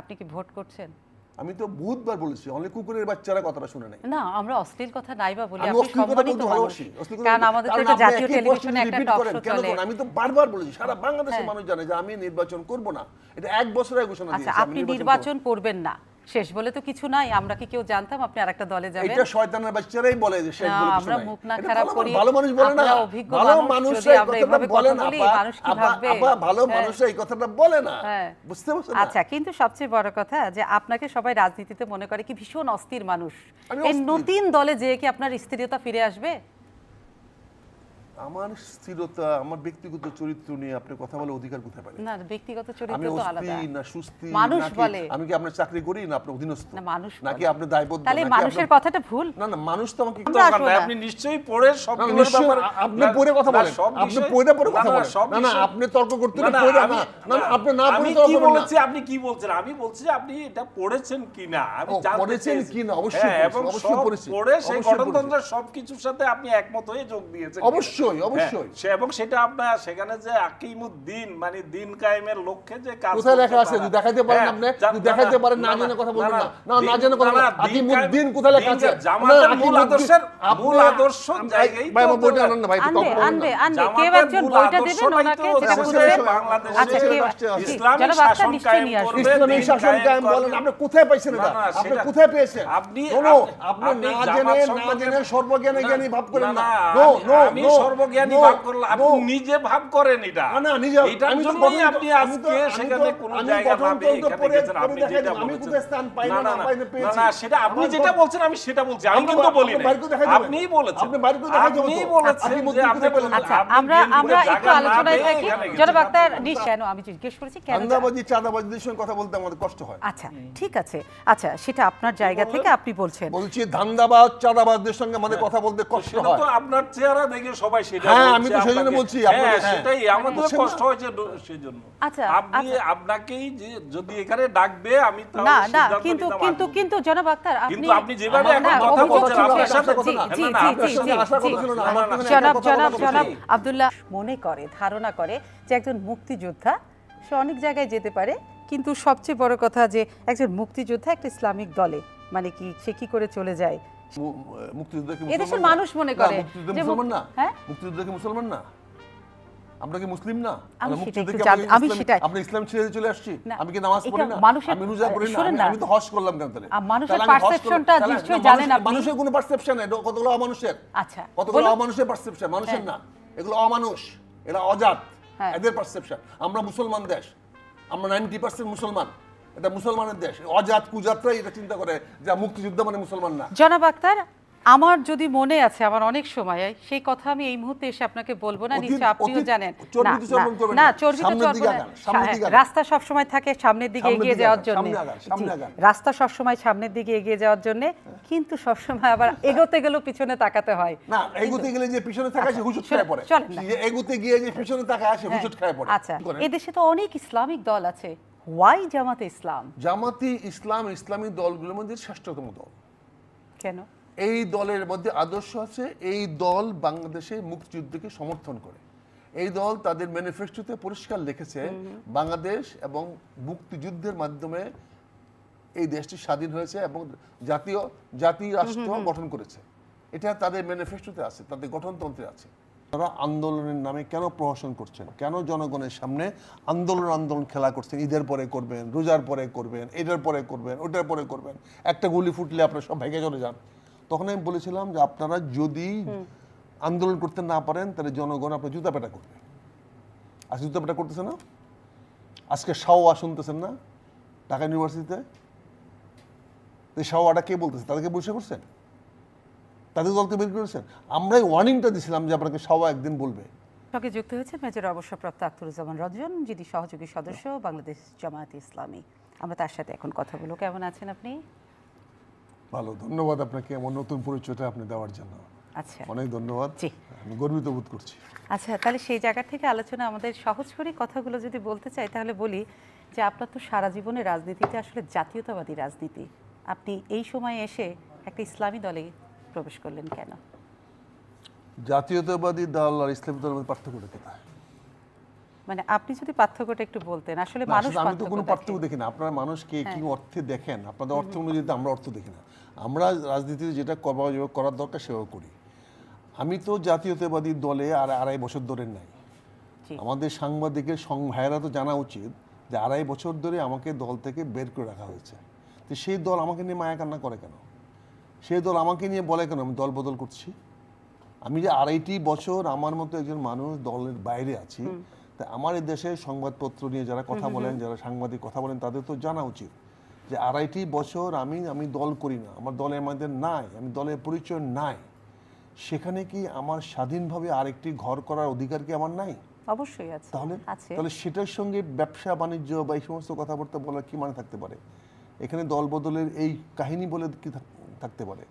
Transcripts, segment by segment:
আপনি কি ভোট করছেন? আমি তো বহুতবার বলেছি অনেক কুকুরের বাচ্চারা কথাটা শুনে নাই না আমরা অশ্লীল কথা নাই বা বলি আপনি সম্মানিত মানুষ। কারণ আমাদের তো এটা জাতীয় টেলিভিশনে একটা টক শো চলে? আমি তো বারবার বলেছি সারা বাংলাদেশের হ্যাঁ। মানুষ জানে যে আমি নির্বাচন করব না এটা এক বছরের ঘোষণা আচ্ছা দিয়েছি আচ্ছা আপনি নির্বাচন করবেন না। শেষ বলে তো কিছু নাই আমরা কি কেউ জানতাম আপনি আরেকটা দলে যাবেন এটা শয়তানের বাচ্চারাই বলে যে শেষ বলে কিছু আমরা মুখ না খারাপ করি। ভালো মানুষ বলে না অভিজ্ঞ ভালো মানুষ, এই কথাটা বলে না মানুষ কি ভাববে? আপা ভালো হ্যাঁ। মানুষরা এই কথাটা বলে না হ্যাঁ। বুঝতে পারছেন আচ্ছা কিন্তু সবচেয়ে বড় কথা যে আপনাকে সবাই রাজনীতিতে মনে করে কি ভীষণ অস্থির মানুষ এই নতুন দলে যেয়ে কি আপনার স্থিরতা ফিরে আসবে আমার স্থিরতা আমার ব্যক্তিগত চরিত্র নিয়ে আপনি কথা বলে অধিকার কোথায় পারেন না ব্যক্তিগত আমি চরিত্র তো আলাদা। অস্থির না সুস্থি মানুষ বলে। আমি কি আপনার চাকরি করি না আপনার অধীনস্থ? না মানুষ নাকি আপনি দায়বদ্ধ? তাহলে মানুষের কথাটা ভুল? না না মানুষ তো আমাকে নাই। আপনি নিশ্চয়ই পড়ে সব ব্যাপারে- আপনি পড়ে কথা বলেন। আপনি পড়ে পড়ে কথা বলেন। না না আপনি তর্ক করতে না, না, পড়ে না না আপনি না পড়ে কি তর্ক করবেন না। বলেছি আপনি কি বলছেন? আমি বলছি যে আপনি এটা পড়েছেন কিনা? আমি জানতে পড়েছেন। কিনা, অবশ্যই হ্যাঁ, অবশ্যই সব পড়েছি, পড়ে সেই গণতন্ত্রের সবকিছুর সাথে আপনি একমত হয়ে যোগ দিয়েছেন অবশ্যই, অবশ্যই। এবং সেটা আপনার সেখানে যে আকিমুদ্দিন মানে দিন কায়েমের লক্ষ্যে যে কাজ কোথায় লেখা আছে? যদি দেখাইতে পারেন আপনি, যদি দেখাইতে পারেন, না না, জেনে কথা বলবেন না। না, না জেনে কথা বলবেন না, না। দিন আকিমুদ্দিন কোথায় লেখা আছে? জামাতের মূল আদর্শের মূল আদর্শ জায়গায় ভাই, আমার বইটা আনেন না, ভাই, একটু আনবে আনবে কেউ একজন বইটা দেবেন ওনাকে যেটা অবশ্যই বাংলাদেশে কেউ রাষ্ট্রে আছে। জি, ইসলামিক জনাব আক্তার শাসন কায়েম করবে। ইসলামী শাসন কায়েম কায়েম বলেন আপনি কোথায় পাইছেন এটা না, না, আপনি কোথায় পেয়েছেন আপনি- আপনি- না জেনে না জেনে সর্বজ্ঞানী জ্ঞানী ভাব করেন না না, নো নো নো সর্বজ্ঞানী ভাব আপনি নিজে ভাব করেন এটা। না, না, নিজে এটার জন্যই আপনি আজকে সেখানে কোনো জায়গা না পেয়ে এখানে গেছেন আপনি যেটা বলেছেন। না, না না, না, না, সেটা আপনি যেটা বলছেন আমি সেটা বলছি। আমি কিন্তু বলি দিবেন। আপনিই বলেছেন। আপনি বাইরে দেখাই আপনিই বলেছেন? যে আপনি আচ্ছা আমরা আমরা একটু আলোচনায় থাকি এখানে গেছেন। জনাব আক্তার নিশ কেন আমি জিজ্ঞেস করেছি কেন চাঁদাবাজিদের সঙ্গে কথা বলতে আমাদের কষ্ট হয়। আচ্ছা ঠিক আছে। আচ্ছা সেটা আপনার জায়গা থেকে আপনি বলছেন। বলছি ধান্দাবাজ চাঁদাবাজদের সঙ্গে আমাদের কথা বলতে কষ্ট হয় তো আপনার চেহারা দেখে সবাই সেটা হ্যাঁ, আমি তো সেই জন্য আপনাকে। বলছি, হ্যাঁ হ্যাঁ। সেটাই আমাদের কষ্ট হয়েছে সেজন্য আচ্ছা, আপনি আচ্ছা। আপনাকেই যদি এখানে ডাকবে আমি না না কিন্তু কিন্তু কিন্তু জনাব আক্তার আপনি কিন্তু আপনি যেভাবে এখন কথা বলছেন, আপনার সাথে কথা না। জি, জি, জি, জনাব জনাব আব্দুল্লাহ মনে করে ধারণা করে যে একজন মুক্তিযোদ্ধা সে অনেক জায়গায় যেতে পারে কিন্তু সবচেয়ে বড় কথা যে একজন মুক্তিযোদ্ধা একটা ইসলামিক দলে মানে কি সে কি করে চলে যায় এদেশের মানুষ মনে করে। যে মুসলমান না। হ্যাঁ? মুসলমান না। আমরা কি মুসলিম না? আমি সেটাই আমরা ইসলাম ছেড়ে চলে আসছি। আমি কি নামাজ পড়ি না? মানুষের- আমি রোজা করি না? আমি- তো হজ করলাম কেন তাহলে? মানুষের তাহলে- নিশ্চয়ই জানেন আপনি। মানুষের কোনো পারসেপশন এটা কতগুলো অমানুষের? আচ্ছা, কতগুলো। অমানুষের পারসেপশন মানুষের হ্যাঁ। না। এগুলো অমানুষ। এরা অজাত। হ্যাঁ। এদের পারসেপশন আমরা মুসলমান দেশ। আমরা নাইনটি পার্সেন্ট মুসলমান। এটা মুসলমানের দেশ। অজাত কুজাতরাই এটা চিন্তা করে যে মুক্তিযুদ্ধ মানে মুসলমান না। জনাব আক্তার আমার যদি মনে আছে আমার অনেক সময় সেই কথা আমি এই মুহূর্তে এসে আপনাকে বলব না নিশ্চয় আপনিও জানেন। না। চর্বিত হ্যাঁ। রাস্তা সব সময় থাকে সামনের দিকে এগিয়ে যাওয়ার জন্য। রাস্তা সব সময় সামনের দিকে এগিয়ে যাওয়ার জন্য কিন্তু সব সময় আবার এগোতে গেলেও পিছনে তাকাতে হয়। না এগুতে গেলে যে পিছনে থাকা সে হুজুট শোনেন, খায় পড়ে। এগুতে গিয়ে যে পিছনে থাকা সে হুজুট খায় পড়ে। আচ্ছা? এদেশে তো অনেক ইসলামিক দল আছে। ওয়াই জামাতে ইসলাম? জামাতি ইসলাম ইসলামী দলগুলোর মধ্যে শ্রেষ্ঠতম দল। কেন? এই দলের মধ্যে আদর্শ আছে এই দল বাংলাদেশে মুক্তিযুদ্ধকে সমর্থন করে। এই দল তাদের ম্যানিফেস্টোতে পরিষ্কার লিখেছে বাংলাদেশ এবং মুক্তিযুদ্ধের মাধ্যমে এই দেশটি স্বাধীন হয়েছে এবং জাতীয় জাতি রাষ্ট্র গঠন করেছে। এটা তাদের ম্যানিফেস্টোতে আছে তাদের গঠনতন্ত্রে আছে। তারা আন্দোলনের নামে কেন প্রহসন করছেন? কেন জনগণের সামনে আন্দোলন আন্দোলন খেলা করছেন? ঈদের পরে করবেন রোজার পরে করবেন এটার পরে করবেন ওটার পরে করবেন। একটা গুলি ফুটলে আপনারা সব ভেঙে চলে যান। তখন আমি বলেছিলাম যে আপনারা যদি আন্দোলন করতে না পারেন তাহলে জনগণ আপনার জুতা পেটা করবে। আজকে জুতা পেটা করতেছে না? আজকে শাওয়া শুনতেছেন না? ঢাকা ইউনিভার্সিটিতে? শাওয়াটা কে বলতেছে? তাদেরকে বসে করছেন তাদের দলকে বের করেছেন। আমরাই ওয়ার্নিংটা দিছিলাম যে আপনাকে শাওয়া একদিন বলবে। সঙ্গে যুক্ত হয়েছে মেজর অবসরপ্রাপ্ত আখতারুজ্জামান রঞ্জন যিনি সহযোগী সদস্য বাংলাদেশ জামায়াত ইসলামী। আমরা তার সাথে এখন কথা বলব। কেমন আছেন আপনি? ভালো ধন্যবাদ আপনাকে আমার নতুন পরিচয়টা আপনি দেওয়ার জন্য। আচ্ছা। অনেক ধন্যবাদ। জি। আমি গর্বিত বোধ করছি। আচ্ছা তাহলে সেই জায়গা থেকে আলোচনা আমাদের সহজ করে কথাগুলো যদি বলতে চাই তাহলে বলি যে আপনার তো সারা জীবনে রাজনীতিতে আসলে জাতীয়তাবাদী রাজনীতি। আপনি এই সময়ে এসে একটা ইসলামী দলে প্রবেশ করলেন কেন? জাতীয়তাবাদী দল আর ইসলামী দলের মধ্যে পার্থক্যটা কোথায়? মানে আপনি যদি পার্থক্যটা একটু বলতেন আসলে মানুষ আমি তো কোনো পার্থক্য দেখি। না। আপনারা মানুষকে কি হ্যাঁ। অর্থে দেখেন? আপনাদের অর্থ অনুযায়ী আমরা অর্থ দেখি না। আমরা রাজনীতিতে যেটা করা করার দরকার সেভাবে করি। আমি তো জাতীয়তাবাদী দলে আর আড়াই বছর ধরে নাই। আমাদের সাংবাদিকের সং ভাইয়েরা তো জানা উচিত যে আড়াই বছর ধরে আমাকে দল থেকে বের করে রাখা হয়েছে। তো সেই দল আমাকে নিয়ে মায়া কান্না করে কেন? সেই দল আমাকে নিয়ে বলে কেন আমি দল বদল করছি? আমি যে আড়াইটি বছর আমার মতো একজন মানুষ দলের বাইরে আছি তা আমার এই দেশে সংবাদপত্র নিয়ে যারা কথা বলেন যারা সাংবাদিক কথা বলেন তাদের তো জানা উচিত যে আড়াইটি বছর আমি আমি দল করি না আমার দলের মধ্যে নাই আমি দলের পরিচয় নাই। সেখানে কি আমার স্বাধীনভাবে আরেকটি ঘর করার অধিকার কি আমার নাই? অবশ্যই আছে তাহলে তাহলে সেটার সঙ্গে ব্যবসা বাণিজ্য বা এই সমস্ত কথাবার্তা বলার কি মানে থাকতে পারে? এখানে দল বদলের এই কাহিনী বলে কি থাকতে পারে।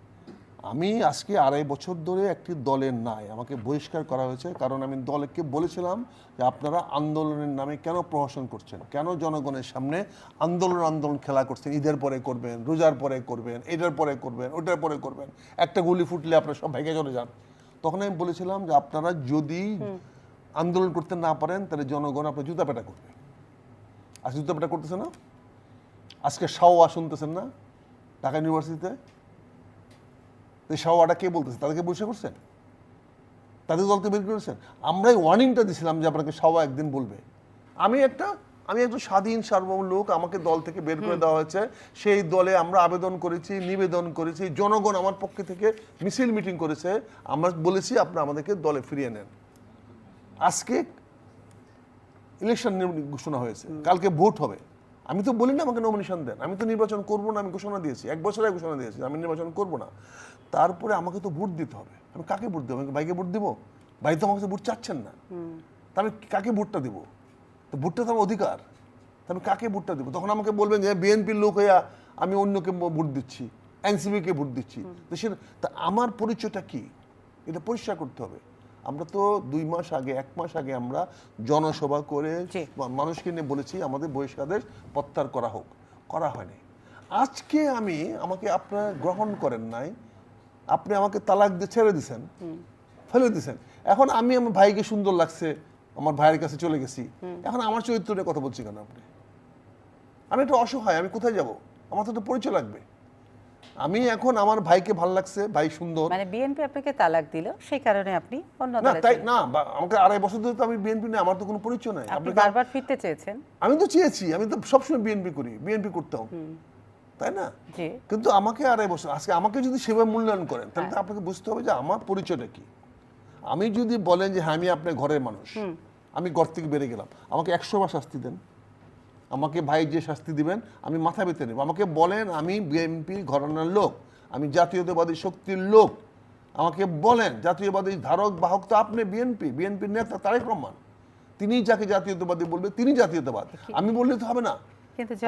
আমি আজকে আড়াই বছর ধরে একটি দলের নাই আমাকে বহিষ্কার করা হয়েছে কারণ আমি দলকে বলেছিলাম যে আপনারা আন্দোলনের নামে কেন প্রহসন করছেন? কেন জনগণের সামনে আন্দোলন আন্দোলন খেলা করছেন? ঈদের পরে করবেন রোজার পরে করবেন এটার পরে করবেন ওটার পরে করবেন একটা গুলি ফুটলে আপনারা সব ভেঙে চলে যান। তখন আমি বলেছিলাম যে আপনারা যদি আন্দোলন করতে না পারেন তাহলে জনগণ আপনার জুতা পেটা করবে। আজকে জুতা পেটা করতেছে না? আজকে শাওয়া শুনতেছেন না? ঢাকা ইউনিভার্সিটিতে? শাওয়াটা কে বলতেছে? তাদেরকে বসে করছেন? তাদের দলকে বের করেছেন? আমরাই ওয়ার্নিংটা দিছিলাম যে আপনাকে শাওয়া একদিন বলবে। আমি একটা আমি একজন স্বাধীন সার্বভৌম লোক আমাকে দল থেকে বের করে দেওয়া হয়েছে। সেই দলে আমরা আবেদন করেছি নিবেদন করেছি। জনগণ আমার পক্ষে থেকে মিছিল মিটিং করেছে। আমরা বলেছি আপনারা আমাদেরকে দলে ফিরিয়ে নেন। আজকে ইলেকশন ঘোষণা হয়েছে। কালকে ভোট হবে। আমি তো বলি না আমাকে নমিনেশন দেন। আমি তো নির্বাচন করব না আমি ঘোষণা দিয়েছি। এক বছর আগে ঘোষণা দিয়েছি আমি নির্বাচন করব না। তারপরে আমাকে তো ভোট দিতে হবে। আমি কাকে ভোট দেবো? আমি ভাইকে ভোট দেবো? ভাই তো আমাকে ভোট চাচ্ছেন না। তা আমি কাকে ভোটটা দিব? তো ভোটটা তো আমার অধিকার। তা আমি কাকে ভোটটা দেবো? তখন আমাকে বলবেন যে বিএনপির লোক হইয়া আমি অন্যকে ভোট দিচ্ছি। এনসিপিকে ভোট দিচ্ছি। তো সে তা আমার পরিচয়টা কি? এটা পরিষ্কার করতে হবে। আমরা তো দুই মাস আগে এক মাস আগে আমরা জনসভা করে মানুষকে নিয়ে বলেছি আমাদের বহিষ্কারের প্রত্যাহার করা হোক। করা হয়নি। আজকে আমি আমাকে আপনারা গ্রহণ করেন নাই আপনি আমাকে তালাক দিয়ে ছেড়ে দিছেন ফেলে দিছেন। এখন আমি আমার ভাইকে সুন্দর লাগছে আমার ভাইয়ের কাছে চলে গেছি। এখন আমার চরিত্র নিয়ে কথা বলছি কেন আপনি? আমি একটু অসহায় আমি কোথায় যাব? আমার তো একটা পরিচয় লাগবে। আমি এখন আমার ভাইকে ভালো লাগছে ভাই সুন্দর। মানে বিএনপি আপনাকে তালাক দিল সেই কারণে আপনি অন্য না তাই না আমাকে আড়াই বছর ধরে তো আমি বিএনপি নেই আমার তো কোনো পরিচয় নাই। আপনি বারবার ফিরতে চেয়েছেন। আমি তো চেয়েছি আমি তো সবসময় বিএনপি করি বিএনপি করতাম তাই না? জি। কিন্তু আমাকে আড়াই বছর আজকে আমাকে যদি সেভাবে মূল্যায়ন করেন তাহলে তো আপনাকে বুঝতে হবে যে আমার পরিচয়টা কি। আমি যদি বলেন যে হ্যাঁ আমি আপনার ঘরের মানুষ আমি ঘর থেকে বেড়ে গেলাম আমাকে একশো বার শাস্তি দেন। আমাকে ভাই যে শাস্তি দিবেন আমি মাথা পেতে নেব। আমাকে বলেন আমি বিএনপি ঘরানার লোক আমি জাতীয়তাবাদী শক্তির লোক। আমাকে বলেন জাতীয়বাদী ধারক বাহক তো আপনি বিএনপি বিএনপির নেতা তারেক রহমান। তিনি যাকে জাতীয়তাবাদী বলবে তিনি জাতীয়তাবাদ। আমি বললে তো হবে না।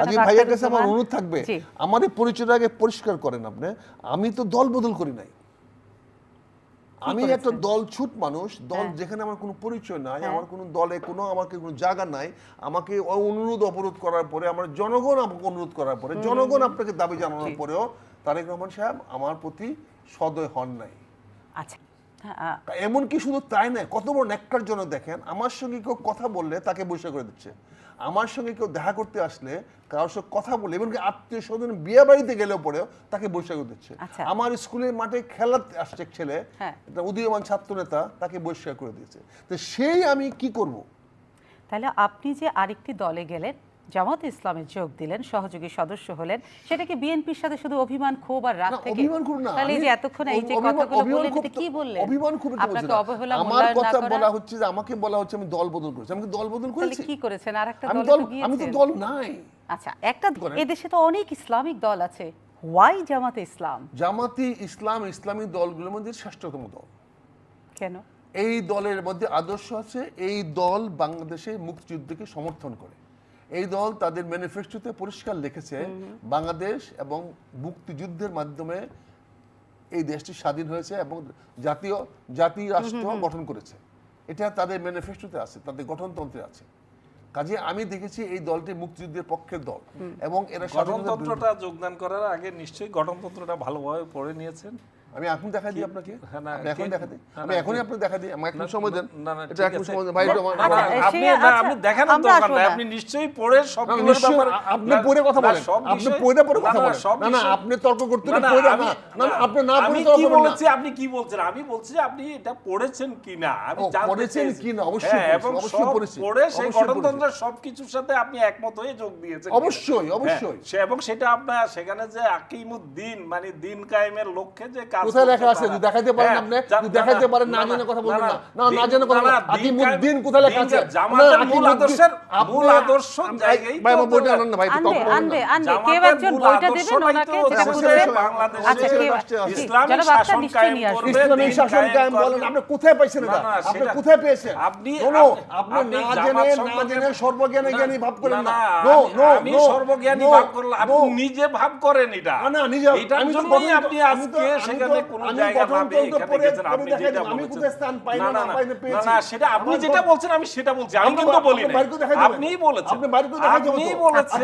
আজকে ভাইয়ের কাছে আমার অনুরোধ থাকবে জি। আমার পরিচয়টা আগে পরিষ্কার করেন আপনি। আমি তো দল বদল করি নাই। আমি একটা দল ছুট মানুষ দল হ্যাঁ। যেখানে আমার কোনো পরিচয় নাই হ্যাঁ। আমার কোনো দলে কোনো আমাকে কোনো জায়গা নাই আমাকে অনুরোধ অবরোধ করার পরে আমার জনগণ আমাকে অনুরোধ করার পরে জনগণ আপনাকে দাবি জানানোর পরেও তারেক রহমান সাহেব আমার প্রতি সদয় হন নাই। আচ্ছা হ্যাঁ, এমনকি শুধু তাই নয় কত বড় নেকটার জন্য দেখেন আমার সঙ্গে কেউ কথা বললে তাকে বসে করে দিচ্ছে। আমার সঙ্গে কেউ দেখা করতে আসলে কারোর সঙ্গে কথা বলে এমনকি আত্মীয় স্বজন বিয়ে বাড়িতে গেলেও পরেও তাকে বৈশাখ করে দিচ্ছে আচ্ছা। আমার স্কুলের মাঠে খেলাতে আসছে এক ছেলে হ্যাঁ। একটা উদীয়মান ছাত্র নেতা তাকে বহিষ্কার করে দিয়েছে তো সেই আমি কি করব তাহলে আপনি যে আরেকটি দলে গেলেন জামাত ইসলামে যোগ দিলেন সহযোগী সদস্য হলেন। সেটা কি বিএনপির সাথে শুধু অভিমান ক্ষোভ আর রাগ থেকে অভিমান করুন না। তাহলে যে এতক্ষণ এই যে কথাগুলো বললেন এটা কি বললেন? অভিমান খুব আপনাকে। অবহেলা আমার কথা বলা হচ্ছে যে আমাকে বলা হচ্ছে আমি দল বদল করেছি। আমি কি দল বদল তাহলে করেছি? কি করেছেন? আর একটা দল আমি তো দল নাই। আচ্ছা একটা। এদেশে তো অনেক ইসলামিক দল আছে। ওয়াই জামাতে ইসলাম? জামাতি ইসলাম ইসলামী দলগুলোর মধ্যে শ্রেষ্ঠতম দল। কেন? এই দলের মধ্যে আদর্শ আছে এই দল বাংলাদেশে মুক্তিযুদ্ধকে সমর্থন করে। এই দল তাদের ম্যানিফেস্টোতে পরিষ্কার লিখেছে বাংলাদেশ এবং মুক্তিযুদ্ধের মাধ্যমে এই দেশটি স্বাধীন হয়েছে এবং জাতীয় জাতি রাষ্ট্র গঠন করেছে। এটা তাদের ম্যানিফেস্টোতে আছে তাদের গঠনতন্ত্রে আছে। কাজে আমি দেখেছি এই দলটি মুক্তিযুদ্ধের পক্ষের দল এবং এরা গঠনতন্ত্রটা যোগদান করার আগে নিশ্চয়ই গঠনতন্ত্রটা ভালোভাবে পড়ে নিয়েছেন। আমি এখন দেখা দিই আপনাকে। হ্যাঁ, আপনি এখন দেখা দিই আমি এখনই আপনাকে দেখা দিই। আমাকে একটু সময় দেন। এটা সময় দেন। ভাই আচ্ছা, আপনি না, আচ্ছা, আপনি দেখানোর আমরা দরকার নাই আপনি নিশ্চয়ই পড়ে সবগুলোর ব্যাপারে আপনি পড়ে কথা বলেন। সব আপনি পড়ে পড়ে কথা বলেন। না না আপনি তর্ক করতে না, পড়ে না আমি- না না আপনি না পড়ে তর্ক কি করবেন না আপনি কি বলছেন? আমি বলছি যে আপনি এটা পড়েছেন কিনা? আমি জানতে পড়েছেন কিনা? অবশ্যই হ্যাঁ, অবশ্যই সব পড়েছি, পড়ে সেই সবকিছুর সাথে আপনি একমত হয়ে যোগ দিয়েছেন অবশ্যই, হ্যাঁ, অবশ্যই। সে এবং সেটা আপনার সেখানে যে আকিমুদ্দিন মানে দিন কায়েমের লক্ষ্যে যে কাজ কোথায় লেখা আছে? যদি দেখাইতে পারেন হ্যাঁ, আপনি, যদি দেখাইতে পারেন, না না, জেনে কথা বলবেন না। না, না জেনে কথা বলবেন না। দিন আকিমুদ্দিন কায়েম- কোথায় লেখা আছে? জামাতের মূল আদর্শের মূল আদর্শ জায়গায় ভাই, আমার বইটা আনেন না, ভাই, আনবে আনবে। আনবে কেউ একজন বইটা দেবেন ওনাকে যেটা শেষে খুঁজছেন বাংলাদেশে আচ্ছা কেউ আক্তার শাসন কায়েম করবে। ইসলামিক দিন শাসন কায়েম বলেন আপনি কোথায় পাইছেন এটা আপনি কোথায় পেয়েছেন আপনি- আপনি- না জেনে না জেনে সর্বজ্ঞানী জ্ঞানী ভাব করেন না, না না, আমি সর্বজ্ঞানী ভাব করলাম আপনি নিজে ভাব করেন এটা না, না, নিজে- এটার আমি জন্যই আপনি আজকে সেখানে সেটা আপনি যেটা বলছেন আমি সেটা বলছি আমি কিন্তু বলি। আপনিই বলেছেন। আপনিই বলেছেন?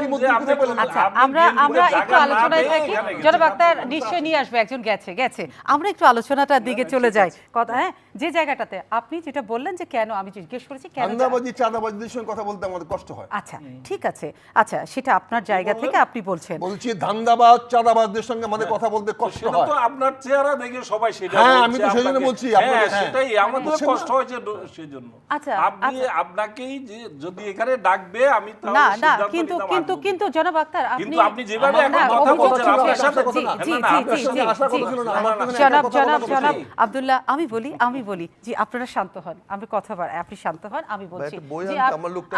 আচ্ছা আমরা আমরা একটু আলোচনায় থাকি। জনাব আক্তার নিশ্চয়ই নিয়ে আসবে একজন গেছে গেছে। আমরা একটু আলোচনাটার দিকে চলে যাই। কথা হ্যাঁ যে জায়গাটাতে আপনি যেটা বললেন যে কেন আমি জিজ্ঞেস করেছি কেন যা- চাঁদাবাজিদের সঙ্গে কথা বলতে আমাদের কষ্ট হয়। আচ্ছা ঠিক আছে। আচ্ছা সেটা আপনার জায়গা থেকে আপনি বলছেন। বলছি ধান্দাবাজ চাঁদাবাজদের সঙ্গে আমাদের কথা বলতে কষ্ট হয় তো আপনার চেহারা দেখে সবাই সেটা হ্যাঁ, আমি তো সেই জন্য আপনাকে। বলছি, হ্যাঁ আপনাকে- হ্যাঁ। সেটাই আমাদের কষ্ট হয়েছে সেজন্য আচ্ছা, আপনি আচ্ছা। আপনাকেই যদি এখানে ডাকবে আমি তাহলে না না কিন্তু কিন্তু কিন্তু জনাব আক্তার আপনি কিন্তু আপনি যেভাবে এখন কথা বলছেন, আপনার সাথে কথা না। জি, জি, জি, জনাব জনাব জনাব আব্দুল্লাহ আমি বলি আমি বলি জি আপনারা শান্ত হন আমি কথা বল আপনি শান্ত হন আমি বলছি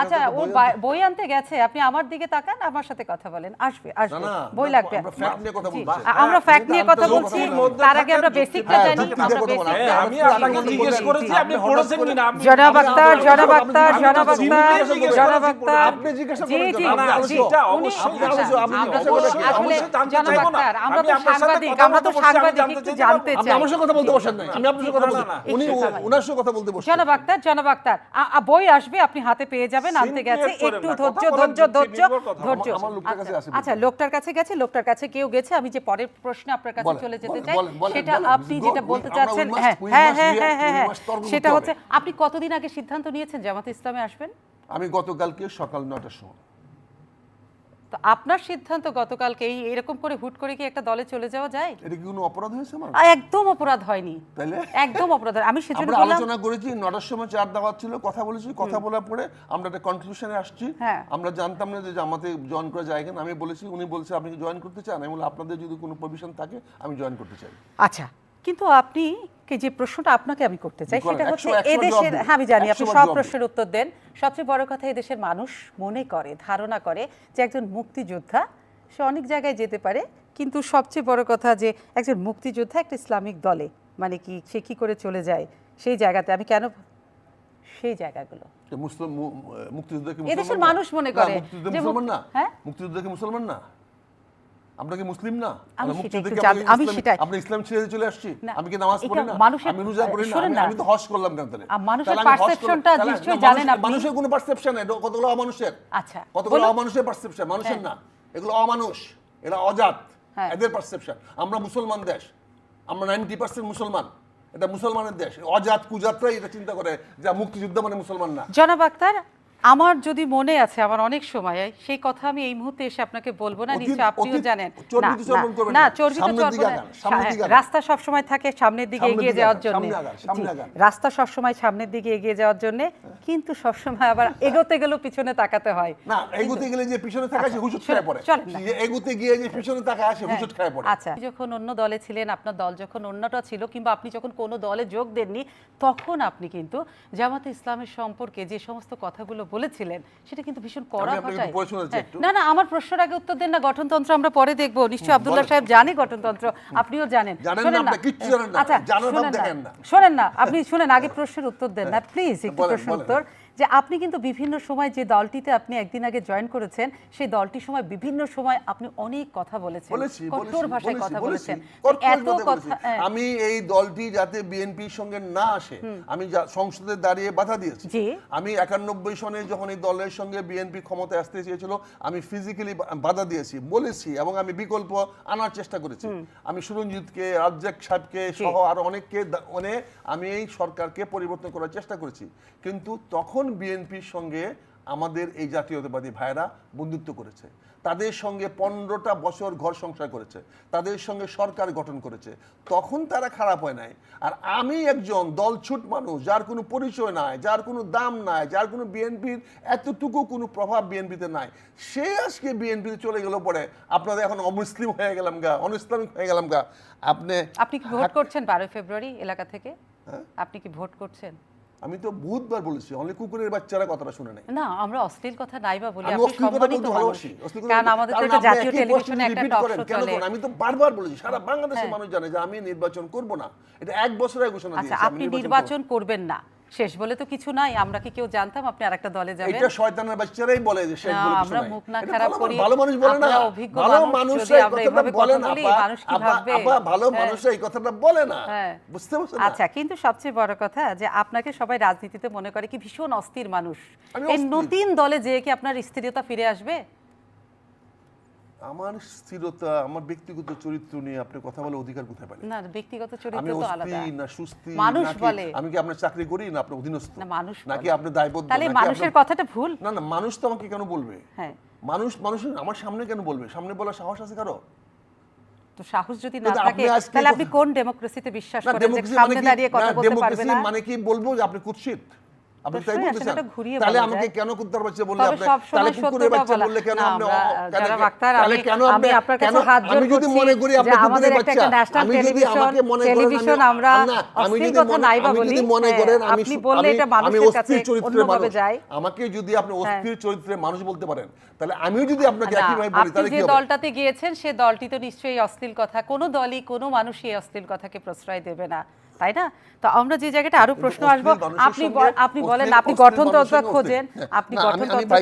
আচ্ছা ও বই আনতে। গেছে আপনি আমার দিকে তাকান আমার সাথে কথা বলেন আসবে আসবে বই লাগবে আমরা fact নিয়ে কথা বলছি। আমরা ফ্যাক্ট নিয়ে কথা বলছি তার আগে আমরা বেসিকটা জানি আমরা কথা বলা। basic- আমি আপনাকে জিজ্ঞেস করেছি আপনি আপনি পড়েছেন কিনা? আপনি- জনাব আক্তার জনাব আক্তার জনাব আক্তার জনাব আক্তার। আপনি জিজ্ঞাসা জি জি জি আলোচনা- অবশ্যই আপনি আলোচনা- আপনি আমরা জিজ্ঞাসা তো করেছেন, আসলে জনাব আক্তার আমরা তো সাংবাদিক আমরা তো বলতে বসছি, আমি সাংবাদিক একটু জানতে চাই। আমার কথা বলতে বসেন নাই। আমি আপনার কথা না, উনি একটু সাথে কথা বলতে বসছেন জনাব আক্তার জনাব আক্তার আ- আ- বই আসবে আপনি হাতে পেয়ে যাবেন আনতে গেছে একটু ধৈর্য ধৈর্য ধৈর্য ধৈর্য। আমার- আমার লোকটার কাছে আচ্ছা, আচ্ছা লোকটার কাছে গেছে লোকটার কাছে কেউ গেছে আমি যে পরের প্রশ্ন আপনার কাছে চলে যেতে চাই সেটা আপনি যেটা বলতে চাচ্ছেন হ্যাঁ হ্যাঁ হ্যাঁ হ্যাঁ হ্যাঁ হ্যাঁ সেটা হচ্ছে আপনি কতদিন আগে সিদ্ধান্ত নিয়েছেন জামাতে ইসলামে আসবেন? আমি গতকালকে সকাল নটার সময় তো আপনার সিদ্ধান্ত গতকালকে এই এরকম করে হুট করে কি একটা দলে চলে যাওয়া যায়? এটা কি কোনো অপরাধ হয়েছে আমার? একদম অপরাধ হয়নি। তাহলে একদম অপরাধ। আমি সেজন্য আমরা আলোচনা করেছি নটার সময় চার দাওয়াত ছিল কথা বলেছি কথা বলার পরে আমরা একটা কনক্লুশনে আসছি। হ্যাঁ। আমরা জানতাম না যে জামাতে জয়েন করা যায় কিনা। আমি বলেছি উনি বলছে আপনি কি জয়েন করতে চান? আমি বললাম আপনাদের যদি কোনো প্রভিশন থাকে আমি জয়েন করতে চাই। আচ্ছা কিন্তু আপনি যে প্রশ্নটা আপনাকে আমি করতে চাই সেটা হচ্ছে এদেশের হ্যাঁ আমি জানি আপনি সব প্রশ্নের উত্তর দেন। সবচেয়ে বড় কথা এদেশের মানুষ মনে করে ধারণা করে যে একজন মুক্তিযোদ্ধা সে অনেক জায়গায় যেতে পারে কিন্তু সবচেয়ে বড় কথা যে একজন মুক্তিযোদ্ধা একটা ইসলামিক দলে মানে কি সে কি করে চলে যায় সেই জায়গাতে আমি কেন সেই জায়গাগুলো। মুসলিম মু- মুক্তিযোদ্ধা কি এদেশের? মানুষ মনে করে মুক্তিযোদ্ধা যে মুসলমান না। হ্যাঁ? মুক্তিযোদ্ধা কি মুসলমান না। আমরা কি মুসলিম না? আমি সেটাই- আমরা ইসলাম ছেড়ে চলে আসছি? আমি কি নামাজ পড়ি না? আমি রোজা করি না? আমি- তো হজ করলাম কেন তাহলে? মানুষের তাহলে- নিশ্চয়ই জানেন আপনি। মানুষের কোনো পারসেপশন কতগুলো অমানুষের? আচ্ছা, কতগুলো অমানুষের পারসেপশন মানুষের হ্যাঁ। না। এগুলো অমানুষ। এরা অজাত। হ্যাঁ। এদের পারসেপশন আমরা মুসলমান দেশ। আমরা নাইনটি পার্সেন্ট মুসলমান। এটা মুসলমানের দেশ। অজাত কুজাতরাই এটা চিন্তা করে যে মুক্তিযুদ্ধ মানে মুসলমান না। জনাব আক্তার আমার যদি মনে আছে আমার অনেক সময় সেই কথা আমি এই মুহূর্তে এসে আপনাকে বলব না নিশ্চয় আপনিও জানেন না। চর্বিত আগান। রাস্তা সব সময় থাকে সামনের দিকে এগিয়ে যাওয়ার জন্য। রাস্তা সব সময় সামনের দিকে এগিয়ে যাওয়ার জন্য কিন্তু সব সময় আবার এগোতে গেলেও পিছনে তাকাতে হয় না এগুতে গেলে যে পিছনে থাকা সে হুজুট চলেন, খায় পড়ে। এগুতে গিয়ে যে পিছনে থাকা সে হুজুট খায় পড়ে আচ্ছা আপনি যখন অন্য দলে ছিলেন আপনার দল যখন অন্যটা ছিল কিংবা আপনি যখন কোনো দলে যোগ দেননি তখন আপনি কিন্তু জামাতে ইসলামের সম্পর্কে যে সমস্ত কথাগুলো বলেছিলেন সেটা কিন্তু ভীষণ কড়া ভাষায়। হ্যাঁ। না না আমার প্রশ্নের আগে উত্তর দেন না গঠনতন্ত্র আমরা পরে দেখব। নিশ্চয়ই আব্দুল্লাহ সাহেব জানে গঠনতন্ত্র আপনিও জানেন। আচ্ছা শোনেন না। আপনি শোনেন না। আপনি শুনেন আগে প্রশ্নের উত্তর দেন না প্লিজ একটু প্রশ্ন প্রশ্নের উত্তর। যে আপনি কিন্তু বিভিন্ন সময় যে দলটিতে আপনি একদিন আগে জয়েন করেছেন সেই দলটির সময় বিভিন্ন সময় আপনি অনেক কথা বলেছেন কঠোর ভাষায় কথা বলেছেন। এত কথা হ্যাঁ। আমি এই দলটি যাতে বিএনপির সঙ্গে না আসে আমি সংসদে দাঁড়িয়ে বাধা দিয়েছি। জি। আমি একানব্বই সনে যখন এই দলের সঙ্গে বিএনপি ক্ষমতায় আসতে চেয়েছিল আমি ফিজিক্যালি বাধা দিয়েছি বলেছি এবং আমি বিকল্প আনার চেষ্টা করেছি। আমি সুরঞ্জিতকে রাজ্জাক সাহেবকে সহ আরও অনেককে মানে আমি এই সরকারকে পরিবর্তন করার চেষ্টা করেছি। কিন্তু তখন বিএনপির সঙ্গে আমাদের এই জাতীয়তাবাদী ভাইরা বন্ধুত্ব করেছে। তাদের সঙ্গে পনেরোটা বছর ঘর সংসার করেছে। তাদের সঙ্গে সরকার গঠন করেছে। তখন তারা খারাপ হয় নাই। আর আমি একজন দলছুট মানুষ যার কোনো পরিচয় নাই যার কোনো দাম নাই যার কোনো বিএনপির এতটুকু কোনো প্রভাব বিএনপিতে নাই। সে আজকে বিএনপিতে চলে গেল পরে আপনাদের এখন অমুসলিম হয়ে গেলাম গা অনইসলামিক হয়ে গেলাম গা। আপনি আপনি কি ভোট করছেন বারোই ফেব্রুয়ারি এলাকা থেকে? হ্যাঁ? আপনি কি ভোট করছেন? আমি তো বুধবার বলেছি অনেক কুকুরের বাচ্চারা কথাটা শুনে নেয় না আমরা অশ্লীল কথা নাই বা বলি আমি অশ্লীল কথা বলতে ভালোবাসি অশ্লীল কথা আমাদের তো জাতীয় টেলিভিশনে একটা টক শো চলে? আমি তো বারবার বলেছি সারা বাংলাদেশের হ্যাঁ। মানুষ জানে যে আমি নির্বাচন করব না এটা এক বছরে ঘোষণা আচ্ছা দিয়েছি আমি আপনি। নির্বাচন করবেন না শেষ বলে তো কিছু নাই আমরা কি কেউ জানতাম আপনি আরেকটা দলে যাবেন এটা শয়তানের বাচ্চারাই বলে যে শেষ বলে কিছু আমরা মুখ না খারাপ করি। ভালো মানুষ বলে না অভিজ্ঞ ভালো মানুষ, এই কথাটা বলে না মানুষ কি ভাববে? আপা, ভালো হ্যাঁ। মানুষরা এই কথাটা বলে না হ্যাঁ। বুঝতে পারছেন না? আচ্ছা কিন্তু সবচেয়ে বড় কথা যে আপনাকে সবাই রাজনীতিতে মনে করে কি ভীষণ অস্থির মানুষ এই নতুন দলে যে কি আপনার স্থিরতা ফিরে আসবে আমার স্থিরতা আমার ব্যক্তিগত চরিত্র নিয়ে আপনি কথা বলে অধিকার কোথায় পারেন না ব্যক্তিগত চরিত্র তো আলাদা। অস্থির না সুস্থির মানুষ বলে। আমি কি আপনার চাকরি করি না আপনার অধীনস্থ? না, মানুষ নাকি আপনি দায়বদ্ধ? তাহলে মানুষের কথাটা ভুল। না না মানুষ তো আমাকে কেন বলবে? হ্যাঁ। মানুষ মানুষের আমার সামনে কেন বলবে? সামনে বলার সাহস আছে কারও? তো সাহস যদি না থাকে তাহলে আপনি কোন ডেমোক্রেসিতে বিশ্বাস করেন যে সামনে মানে কি দাঁড়িয়ে কথা না, বলতে পারবে ডেমোক্রেসি মানে কি বলব যে আপনি কুৎসিত? আপনি তাই বলতেছেন ঘুরিয়ে তাহলে আমাকে। কেন কুত্তার বাচ্চা বললে? আপনি তাহলে কুকুরের বাচ্চা বললে কেন আপনি তাহলে কেন আপনি আপনার কাছে হাত জোর আমি যদি মনে করি আপনি কুকুরের বাচ্চা আমি যদি আমাকে মনে করেন আমি আমরা আমি যদি মনে আমি যদি মনে হ্যাঁ, করেন আমি আপনি বললে এটা মানুষের অস্থির কাছে চরিত্রের অন্যভাবে মানুষ। যায়। আমাকে যদি আপনি অস্থির চরিত্রের মানুষ বলতে পারেন তাহলে আমিও যদি আপনাকে না, একই ভাবে বলি তাহলে যে কি হবে? দলটাতে গিয়েছেন সে দলটি তো নিশ্চয়ই অশ্লীল কথা। কোনো দলই কোনো মানুষই অশ্লীল কথাকে প্রশ্রয় দেবে না। তাই না? তো আমরা যে জায়গাটা আরও প্রশ্ন আসব আপনি আপনি বলেন আপনি গঠনতন্ত্র খোঁজেন আপনি গঠনতন্ত্র